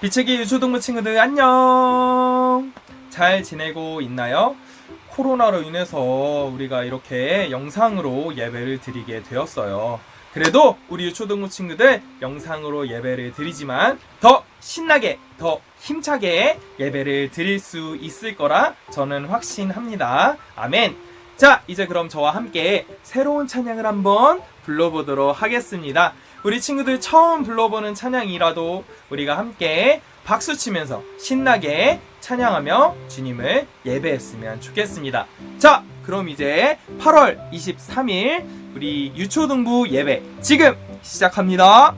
비치기 유초동무 친구들 안녕! 잘 지내고 있나요? 코로나로 인해서 우리가 이렇게 영상으로 예배를 드리게 되었어요. 그래도 우리 유초동무 친구들 영상으로 예배를 드리지만 더 신나게, 더 힘차게 예배를 드릴 수 있을 거라 저는 확신합니다. 아멘! 자, 이제 그럼 저와 함께 새로운 찬양을 한번 불러보도록 하겠습니다. 우리 친구들 처음 불러보는 찬양이라도 우리가 함께 박수 치면서 신나게 찬양하며 주님을 예배했으면 좋겠습니다. 자, 그럼 이제 8월 23일 우리 유초등부 예배 지금 시작합니다.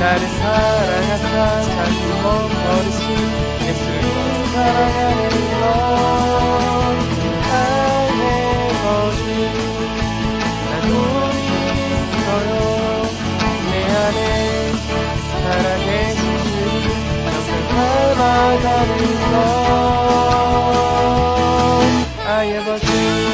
나를 사랑하사 자기 몸 버리신 예수님 사랑하는 것난 꿈이 있어요 내 안에 살아계신 주님 항상 닮아가는 것 a dream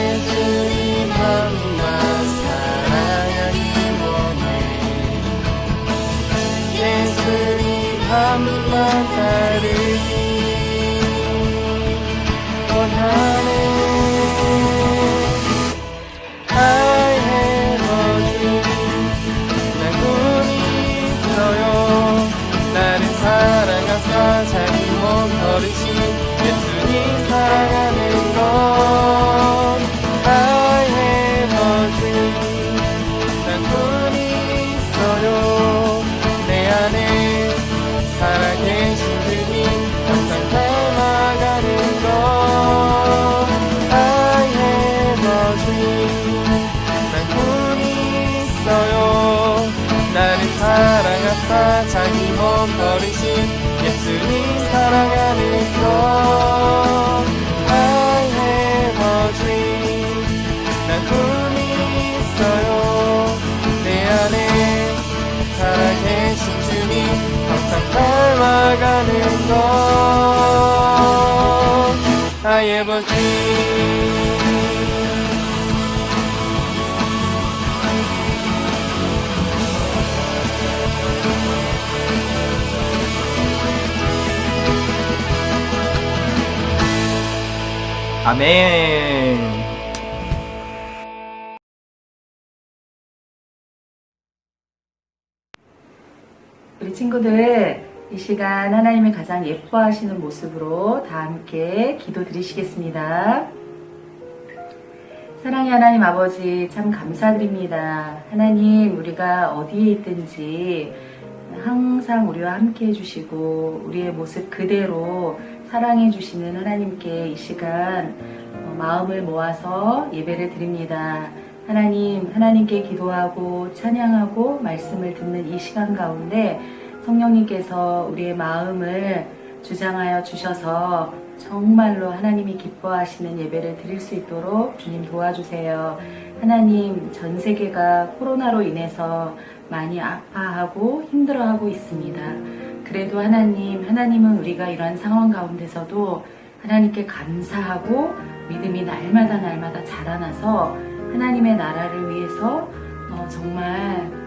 예수 Dream 아멘. 우리 친구들 이 시간 하나님이 가장 예뻐하시는 모습으로 다 함께 기도 드리시겠습니다. 사랑의 하나님 아버지 참 감사드립니다. 하나님 우리가 어디에 있든지 항상 우리와 함께 해주시고 우리의 모습 그대로 사랑해 주시는 하나님께 이 시간 어, 마음을 모아서 예배를 드립니다. 하나님, 하나님께 기도하고 찬양하고 말씀을 듣는 이 시간 가운데 성령님께서 우리의 마음을 주장하여 주셔서 정말로 하나님이 기뻐하시는 예배를 드릴 수 있도록 주님 도와주세요. 하나님, 전 세계가 코로나로 인해서 많이 아파하고 힘들어하고 있습니다. 그래도 하나님, 하나님은 우리가 이러한 상황 가운데서도 하나님께 감사하고 믿음이 날마다 날마다 자라나서 하나님의 나라를 위해서 어, 정말 어,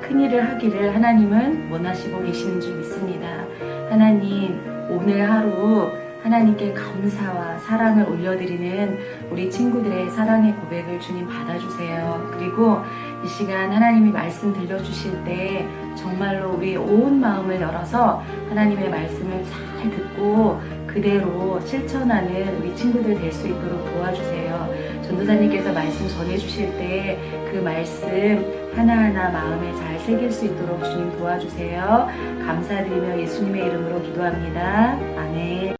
큰 일을 하기를 하나님은 원하시고 계시는 줄 믿습니다. 하나님, 오늘 하루 하나님께 감사와 사랑을 올려드리는 우리 친구들의 사랑의 고백을 주님 받아주세요. 그리고 이 시간 하나님이 말씀 들려주실 때 정말로 우리 온 마음을 열어서 하나님의 말씀을 잘 듣고 그대로 실천하는 우리 친구들 될 수 있도록 도와주세요. 전도사님께서 말씀 전해주실 때 그 말씀 하나하나 마음에 잘 새길 수 있도록 주님 도와주세요. 감사드리며 예수님의 이름으로 기도합니다. 아멘.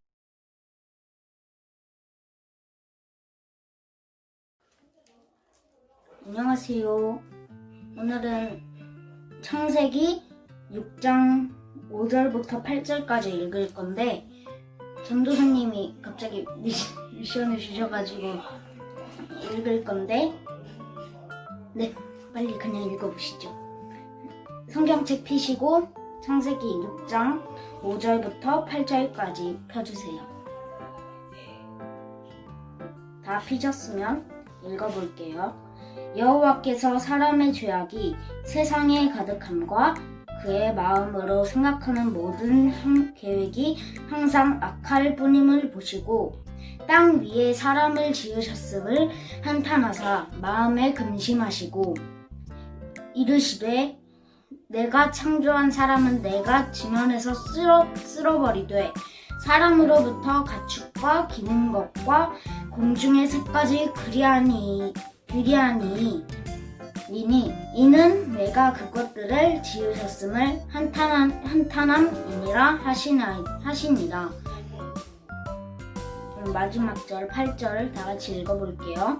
안녕하세요. 오늘은 창세기 6장 5절부터 8절까지 읽을 건데 전도사님이 갑자기 미- 미션을 주셔가지고 읽을 건데 네 빨리 그냥 읽어보시죠. 성경책 피시고 창세기 6장 5절부터 8절까지 펴주세요. 다 피셨으면 읽어볼게요. 여호와께서 사람의 죄악이 세상에 가득함과 그의 마음으로 생각하는 모든 함- 계획이 항상 악할 뿐임을 보시고 땅 위에 사람을 지으셨음을 한탄하사 마음에 근심하시고 이르시되 내가 창조한 사람은 내가 지면에서 쓸어, 쓸어버리되 사람으로부터 가축과 기는 것과 공중의 새까지 그리하니 그리하니 이니 이는 내가 그것들을 지으셨음을 한탄한 한탄함이니라 하시나. 그럼 마지막 절 8절 다 같이 읽어볼게요.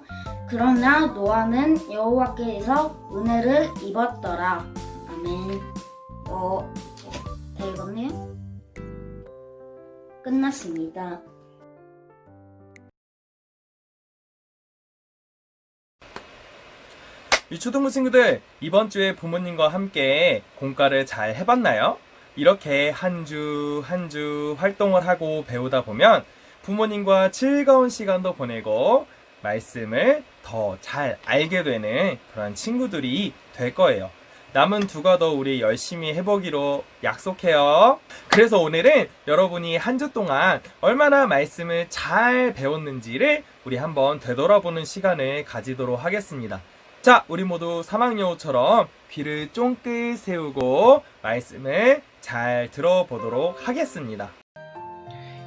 그러나 노아는 여호와께서 은혜를 입었더라. 아멘. 어, 다 읽었네요? 끝났습니다. 유초등부 친구들 이번 주에 부모님과 함께 공과를 잘 해봤나요? 이렇게 한 주 한 주 활동을 하고 배우다 보면 부모님과 즐거운 시간도 보내고 말씀을 더 잘 알게 되는 그런 친구들이 될 거예요. 남은 두 과도 우리 열심히 해보기로 약속해요. 그래서 오늘은 여러분이 한 주 동안 얼마나 말씀을 잘 배웠는지를 우리 한번 되돌아보는 시간을 가지도록 하겠습니다. 자, 우리 모두 사막여우처럼 귀를 쫑긋 세우고 말씀을 잘 들어보도록 하겠습니다.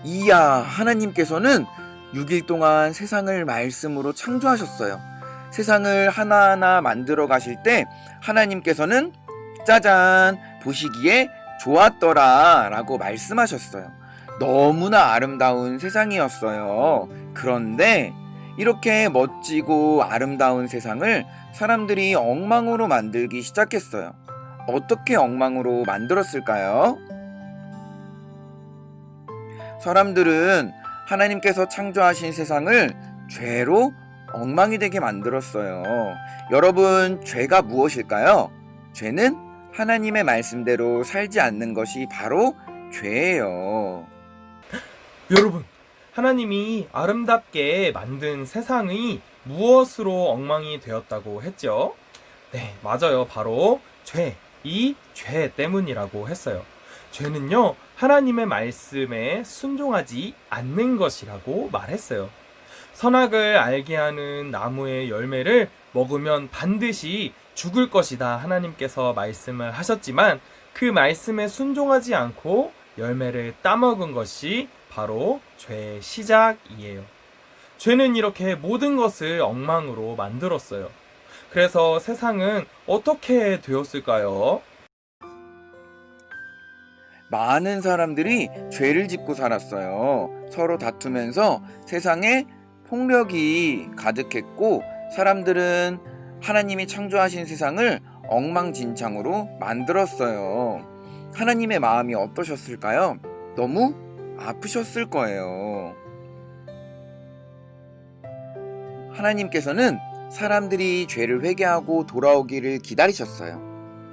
이야, 하나님께서는 6일 동안 세상을 말씀으로 창조하셨어요. 세상을 하나하나 만들어 가실 때 하나님께서는 짜잔, 보시기에 좋았더라 라고 말씀하셨어요. 너무나 아름다운 세상이었어요. 그런데 이렇게 멋지고 아름다운 세상을 사람들이 엉망으로 만들기 시작했어요. 어떻게 엉망으로 만들었을까요? 사람들은 하나님께서 창조하신 세상을 죄로 엉망이 되게 만들었어요. 여러분, 죄가 무엇일까요? 죄는 하나님의 말씀대로 살지 않는 것이 바로 죄예요. 여러분, 하나님이 아름답게 만든 세상이 무엇으로 엉망이 되었다고 했죠? 네, 맞아요. 바로 죄. 이 죄 때문이라고 했어요. 죄는요, 하나님의 말씀에 순종하지 않는 것이라고 말했어요. 선악을 알게 하는 나무의 열매를 먹으면 반드시 죽을 것이다. 하나님께서 말씀을 하셨지만 그 말씀에 순종하지 않고 열매를 따먹은 것이 바로 죄의 시작이에요. 죄는 이렇게 모든 것을 엉망으로 만들었어요. 그래서 세상은 어떻게 되었을까요? 많은 사람들이 죄를 짓고 살았어요. 서로 다투면서 세상에 폭력이 가득했고 사람들은 하나님이 창조하신 세상을 엉망진창으로 만들었어요. 하나님의 마음이 어떠셨을까요? 너무 아프셨을 거예요. 하나님께서는 사람들이 죄를 회개하고 돌아오기를 기다리셨어요.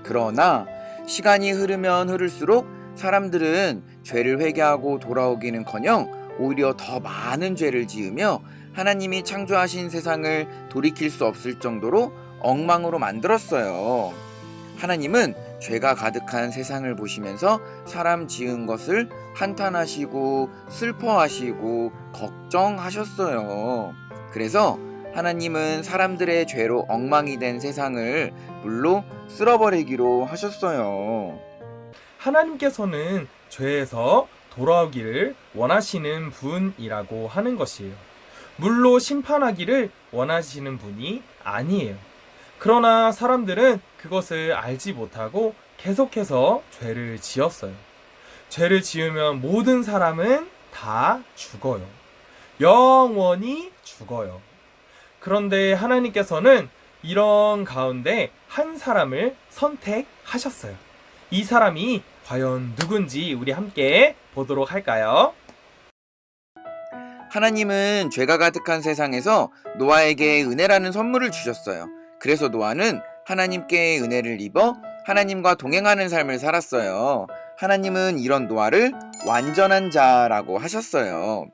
그러나 시간이 흐르면 흐를수록 사람들은 죄를 회개하고 돌아오기는 커녕 오히려 더 많은 죄를 지으며 하나님이 창조하신 세상을 돌이킬 수 없을 정도로 엉망으로 만들었어요. 하나님은 죄가 가득한 세상을 보시면서 사람 지은 것을 한탄하시고 슬퍼하시고 걱정하셨어요. 그래서 하나님은 사람들의 죄로 엉망이 된 세상을 물로 쓸어버리기로 하셨어요. 하나님께서는 죄에서 돌아오기를 원하시는 분이라고 하는 것이에요. 물로 심판하기를 원하시는 분이 아니에요. 그러나 사람들은 그것을 알지 못하고 계속해서 죄를 지었어요. 죄를 지으면 모든 사람은 다 죽어요. 영원히 죽어요. 그런데 하나님께서는 이런 가운데 한 사람을 선택하셨어요. 이 사람이 과연 누군지 우리 함께 보도록 할까요? 하나님은 죄가 가득한 세상에서 노아에게 은혜라는 선물을 주셨어요. 그래서 노아는 하나님께 은혜를 입어 하나님과 동행하는 삶을 살았어요. 하나님은 이런 노아를 완전한 자라고 하셨어요.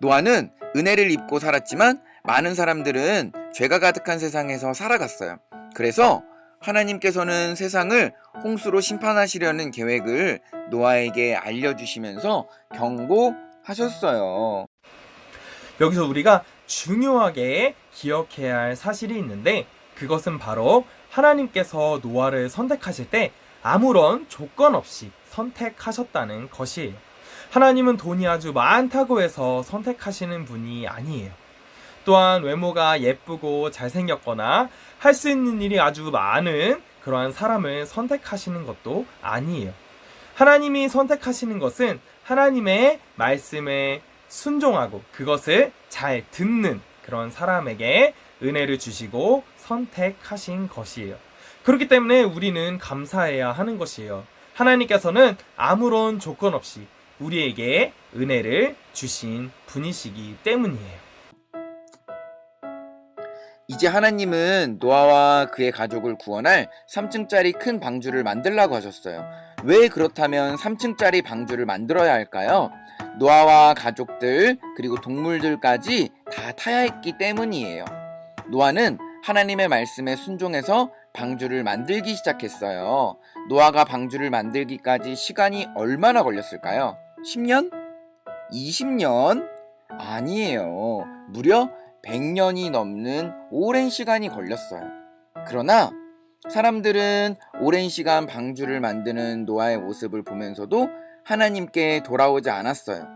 노아는 은혜를 입고 살았지만 많은 사람들은 죄가 가득한 세상에서 살아갔어요. 그래서 하나님께서는 세상을 홍수로 심판하시려는 계획을 노아에게 알려주시면서 경고하셨어요. 여기서 우리가 중요하게 기억해야 할 사실이 있는데 그것은 바로 하나님께서 노아를 선택하실 때 아무런 조건 없이 선택하셨다는 것이에요. 하나님은 돈이 아주 많다고 해서 선택하시는 분이 아니에요. 또한 외모가 예쁘고 잘생겼거나 할 수 있는 일이 아주 많은 그러한 사람을 선택하시는 것도 아니에요. 하나님이 선택하시는 것은 하나님의 말씀에 순종하고 그것을 잘 듣는 그런 사람에게 은혜를 주시고 선택하신 것이에요. 그렇기 때문에 우리는 감사해야 하는 것이에요. 하나님께서는 아무런 조건 없이 우리에게 은혜를 주신 분이시기 때문이에요. 이제 하나님은 노아와 그의 가족을 구원할 3층짜리 큰 방주를 만들라고 하셨어요. 왜 그렇다면 3층짜리 방주를 만들어야 할까요? 노아와 가족들 그리고 동물들까지 다 타야 했기 때문이에요. 노아는 하나님의 말씀에 순종해서 방주를 만들기 시작했어요. 노아가 방주를 만들기까지 시간이 얼마나 걸렸을까요? 10년? 20년? 아니에요. 무려 100년이 넘는 오랜 시간이 걸렸어요. 그러나 사람들은 오랜 시간 방주를 만드는 노아의 모습을 보면서도 하나님께 돌아오지 않았어요.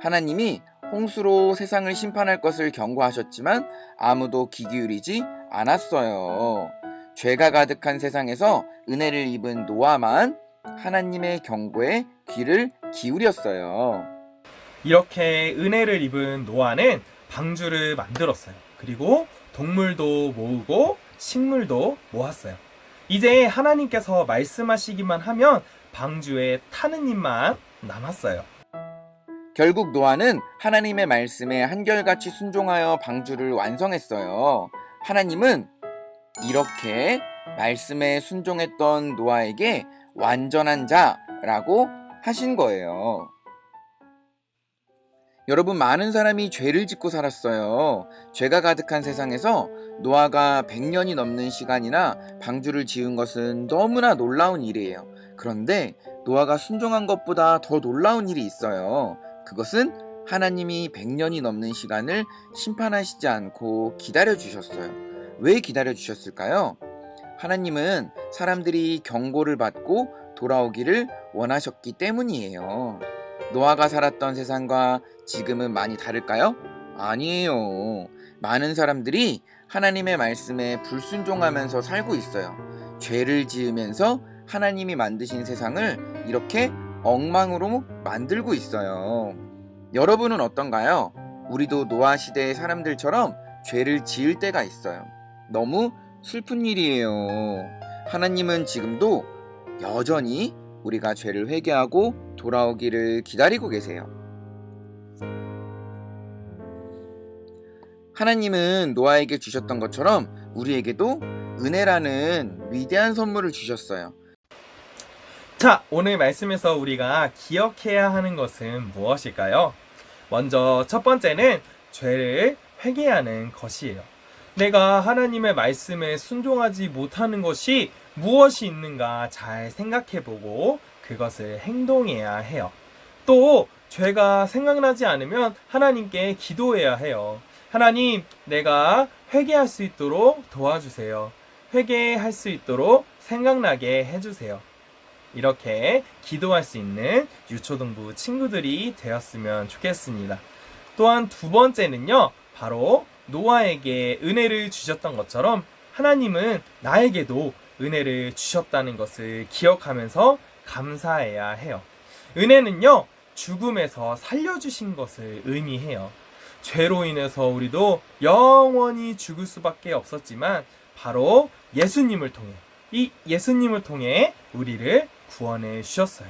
하나님이 홍수로 세상을 심판할 것을 경고하셨지만 아무도 귀 기울이지 않았어요. 죄가 가득한 세상에서 은혜를 입은 노아만 하나님의 경고에 귀를 기울였어요. 이렇게 은혜를 입은 노아는 방주를 만들었어요. 그리고 동물도 모으고 식물도 모았어요. 이제 하나님께서 말씀하시기만 하면 방주에 타는 일만 남았어요. 결국 노아는 하나님의 말씀에 한결같이 순종하여 방주를 완성했어요. 하나님은 이렇게 말씀에 순종했던 노아에게 완전한 자라고 하신 거예요. 여러분, 많은 사람이 죄를 짓고 살았어요. 죄가 가득한 세상에서 노아가 100년이 넘는 시간이나 방주를 지은 것은 너무나 놀라운 일이에요. 그런데 노아가 순종한 것보다 더 놀라운 일이 있어요. 그것은 하나님이 100년이 넘는 시간을 심판하시지 않고 기다려 주셨어요. 왜 기다려 주셨을까요? 하나님은 사람들이 경고를 받고 돌아오기를 원하셨기 때문이에요. 노아가 살았던 세상과 지금은 많이 다를까요? 아니에요. 많은 사람들이 하나님의 말씀에 불순종하면서 살고 있어요. 죄를 지으면서 하나님이 만드신 세상을 이렇게 엉망으로 만들고 있어요. 여러분은 어떤가요? 우리도 노아 시대의 사람들처럼 죄를 지을 때가 있어요. 너무 슬픈 일이에요. 하나님은 지금도 여전히 우리가 죄를 회개하고 돌아오기를 기다리고 계세요. 하나님은 노아에게 주셨던 것처럼 우리에게도 은혜라는 위대한 선물을 주셨어요. 자, 오늘 말씀에서 우리가 기억해야 하는 것은 무엇일까요? 먼저 첫 번째는 죄를 회개하는 것이에요. 내가 하나님의 말씀에 순종하지 못하는 것이 무엇이 있는가 잘 생각해 보고 그것을 행동해야 해요. 또 죄가 생각나지 않으면 하나님께 기도해야 해요. 하나님, 내가 회개할 수 있도록 도와주세요. 회개할 수 있도록 생각나게 해주세요. 이렇게 기도할 수 있는 유초등부 친구들이 되었으면 좋겠습니다. 또한 두 번째는요, 바로 노아에게 은혜를 주셨던 것처럼 하나님은 나에게도 은혜를 주셨다는 것을 기억하면서 감사해야 해요. 은혜는요, 죽음에서 살려주신 것을 의미해요. 죄로 인해서 우리도 영원히 죽을 수밖에 없었지만 바로 예수님을 통해 이 예수님을 통해 우리를 구원해 주셨어요.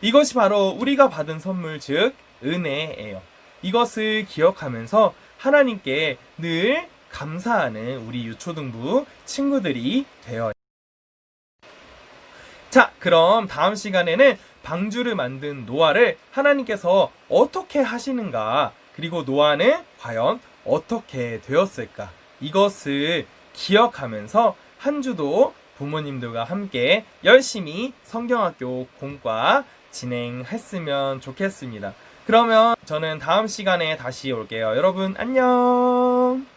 이것이 바로 우리가 받은 선물 즉 은혜예요. 이것을 기억하면서 하나님께 늘 감사하는 우리 유초등부 친구들이 되어 자, 그럼 다음 시간에는 방주를 만든 노아를 하나님께서 어떻게 하시는가, 그리고 노아는 과연 어떻게 되었을까, 이것을 기억하면서 한 주도 부모님들과 함께 열심히 성경학교 공과 진행했으면 좋겠습니다. 그러면 저는 다음 시간에 다시 올게요. 여러분, 안녕!